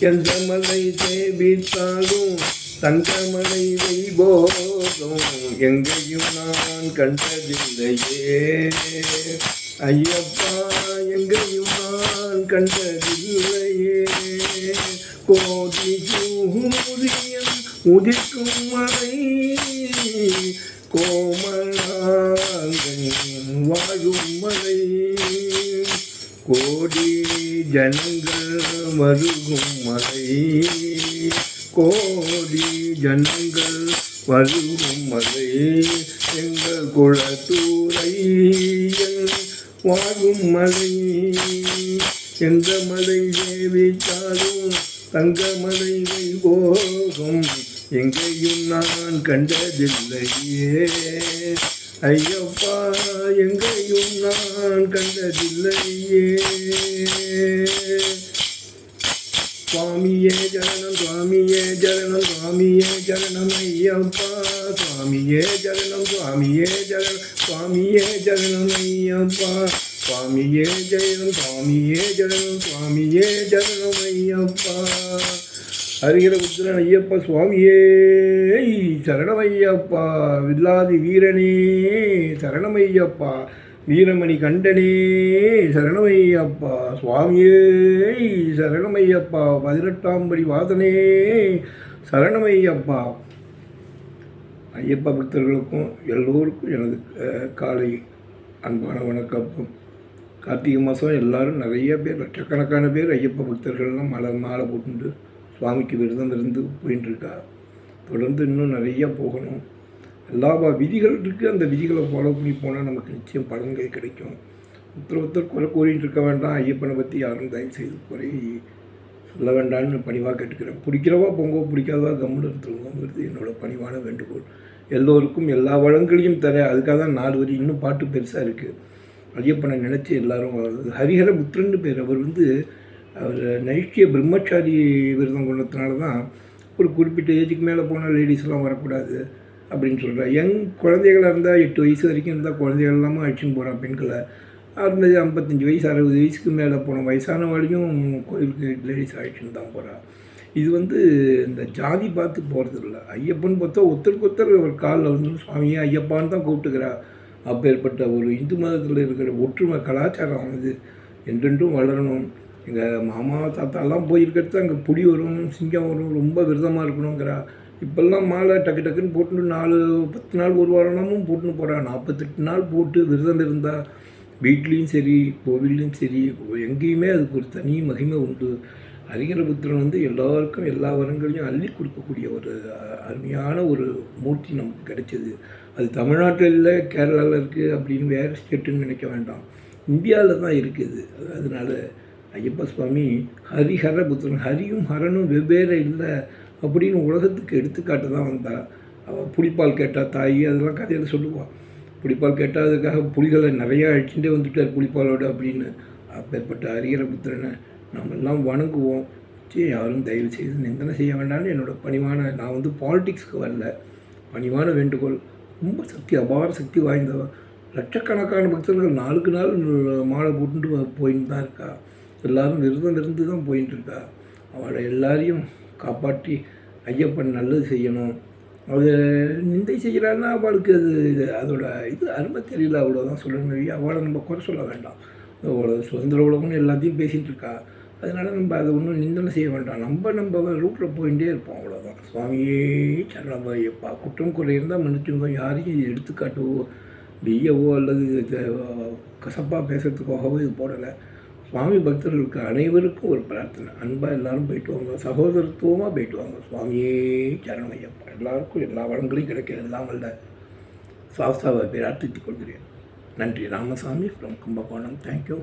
எந்தமலை மலை தங்கமலை வைபோகம். எங்கேயும் நான் கண்டதில்லையே. ஐயப்பா எங்கேயும் நான் கண்டதில்லையே. கோடி சூரியன் உதிக்கும் மலை கோமலாங்கன் வாழும் மலை. கோடி ஜனங்கள் வருகும் மலை கோடி ஜனங்கள் வருகும் மலை எங்கள் குளத்தூரை வாழும் மலை எந்த மலை தேவித்தாலும் தங்க மலை போகும். எங்கேயும் நான் கண்டதில்லையே. ஐயப்பா எங்கேயும் நான் கண்டதில்லையே. சுவாமியே ஜனனம் சுவாமியே ஜனனம் சுவாமியே ஜனனம் ஐயப்பா. சுவாமியே ஜனனம் சுவாமியே ஜனனம் சுவாமியே ஜனனம் ஐயப்பா. சுவாமியே ஜெயனம் சுவாமியே ஜனனம் சுவாமியே ஜனனம் ஐயப்பா. அருகிற உத்திரன் ஐயப்பா சுவாமியே சரணமையப்பா வில்லாதி வீரனே சரணமையப்பா வீரமணி கண்டனே சரணமையப்பா சுவாமியே சரணமையப்பா பதினெட்டாம் படி வாதனே சரணமையப்பா. ஐயப்பா பக்தர்களுக்கும் எல்லோருக்கும் எனது காலை அன்பான வணக்கம் கார்த்திகை மாதம் எல்லாரும் நிறைய பேர் லட்சக்கணக்கான பேர் ஐயப்ப பக்தர்கள்லாம் மலை மாலை போட்டுண்டு சுவாமிக்கு விரதம் இருந்து போயின்னு இருக்கா தொடர்ந்து இன்னும் நிறைய போகணும். லாப விதிகள் இருக்குது அந்த விதிகளை ஃபாலோ பண்ணி போனால் நமக்கு நிச்சயம் பலன்கள் கிடைக்கும். ஒருத்தர் ஒருத்தர் குறை கூறிட்டு இருக்க வேண்டாம். ஐயப்பனை பற்றி யாரும் தயவு செய்து குறை சொல்ல வேண்டாம்னு பணிவாக கேட்டுக்கிறேன். பிடிக்கிறவா பொங்கோ பிடிக்காதவா கம்முன்னு எடுத்துருவோங்கிறது என்னோட பணிவான வேண்டுகோள். எல்லோருக்கும் எல்லா வளங்களையும் தர அதுக்காக தான் நாலு வரி இன்னும் பாட்டு பெருசாக இருக்குது ஐயப்பனை நினச்சி எல்லாரும் ஹரிஹர புத்திரன்னு பேர். அவர் வந்து அவர் நைஷ்டிய பிரம்மச்சாரி விரதம் கொண்டதுனால தான் ஒரு குறிப்பிட்ட ஏஜுக்கு மேலே போனால் லேடிஸ்லாம் வரக்கூடாது. அப்படின்னு சொல்கிறார் யங் குழந்தைகளாக இருந்தால் எட்டு வயசு வரைக்கும் இருந்தால் குழந்தைகள் எல்லாமே அழிச்சுன்னு போகிறான் பெண்களை. அறுபது ஐம்பத்தஞ்சு வயசு அறுபது வயசுக்கு மேலே போன வயசானவளையும் கோயிலுக்கு லேடிஸ் அழிச்சுன்னு தான் போகிறாள் இது வந்து இந்த ஜாதி பார்த்து போகிறது இல்லை ஐயப்பன் பார்த்தா ஒருத்தருக்கு ஒருத்தர் ஒரு காலில் வந்து சுவாமியே ஐயப்பான்னு தான் கூப்பிட்டுக்கிறா. அப்பேற்பட்ட ஒரு இந்து மதத்தில் இருக்கிற ஒற்றுமை கலாச்சாரம் வந்து என்றென்றும் வளரணும். எங்கள் மாமா தாத்தாலாம் போயிருக்கிறது அங்கே புலி வரும் சிங்கம் வரும் ரொம்ப விரதமாக இருக்கணுங்கிறா இப்போல்லாம் மாலை டக்கு டக்குன்னு போட்டு நாலு பத்து நாள் ஒரு வாரமும் போட்டுன்னு போகிறான் நாற்பத்தெட்டு நாள் போட்டு விரதம் இருந்தால் வீட்லேயும் சரி கோவில்லையும் சரி எங்கேயுமே அதுக்கு ஒரு தனி மகிமை உண்டு. ஹரிகரபுத்திரன் வந்து எல்லாருக்கும் எல்லா வரங்களையும் அள்ளி கொடுக்கக்கூடிய ஒரு அருமையான ஒரு மூர்த்தி நமக்கு கிடைச்சது. அது தமிழ்நாட்டில் இல்லை கேரளாவில் இருக்குது அப்படின்னு வேறு ஸ்டேட்டுன்னு நினைக்க வேண்டாம். இந்தியாவில் தான் இருக்குது அதனால ஐயப்ப சுவாமி ஹரிஹர புத்திரன் ஹரியும் ஹரனும் வெவ்வேறு இல்லை. அப்படின்னு உலகத்துக்கு எடுத்துக்காட்டு தான் வந்தா. அவள் புளிப்பால் கேட்டால் தாய் அதெல்லாம் கதையில் சொல்லுவாள் புளிப்பால் கேட்டால் அதுக்காக புலிகளை நிறையா அழிச்சுட்டே வந்துட்டார் புளிப்பாலோடு அப்படின்னு. அப்பேற்பட்ட அரியர புத்திரனை நம்மெல்லாம் வணங்குவோம். சரி யாரும் தயவு செய்து நிந்தனை செய்ய வேண்டாம்னு என்னோட பணிவான நான் வந்து பாலிடிக்ஸ்க்கு வரல. பணிவான வேண்டுகோள். ரொம்ப சக்தி அபார சக்தி வாய்ந்தவ லட்சக்கணக்கான பக்தர்கள் நாளுக்கு நாள் மாலை போட்டு போயின்னு தான் இருக்கா. எல்லாரும் விரதம் இருந்து தான் போயின்னு இருக்கா. அவளை எல்லாரையும் காப்பாற்றி ஐயப்பன் நல்லது செய்யணும். அது நிந்தை செய்கிறான்னா அவளுக்கு அது இது அதோட இது அருமை தெரியல. அவ்வளோதான் சொல்லணும். அவளை நம்ம குறை சொல்ல வேண்டாம். அவ்வளோ சுதந்திர உலகம்னு எல்லாத்தையும் பேசிகிட்டு இருக்கா. அதனால நம்ம அதை ஒன்றும் நிந்தனை செய்ய வேண்டாம். நம்ம நம்ம ரூட்டில் போயிட்டே இருப்போம். அவ்வளோதான் சுவாமியே சரணப்பா குற்றம் குறை இருந்தால் மன்னிச்சுங்க யாரையும் இது எடுத்துக்காட்டுவோ பிய்யவோ அல்லது கசப்பாக பேசுகிறதுக்காகவோ இது போடலை. சுவாமி பக்தர்களுக்கு அனைவருக்கும் ஒரு பிரார்த்தனை. அன்பாக எல்லாரும் போயிட்டு வாங்க. சகோதரத்துவமாக போயிட்டு வாங்க. சுவாமியே சரணமையப்பா. எல்லாருக்கும் எல்லா வளங்களையும் கிடைக்க எல்லாம் வல்ல சாஸ்தாவை பிரார்த்தித்துக் கொள்கிறேன். நன்றி. ராமசாமி ஃப்ரம் கும்பகோணம். தேங்க்யூ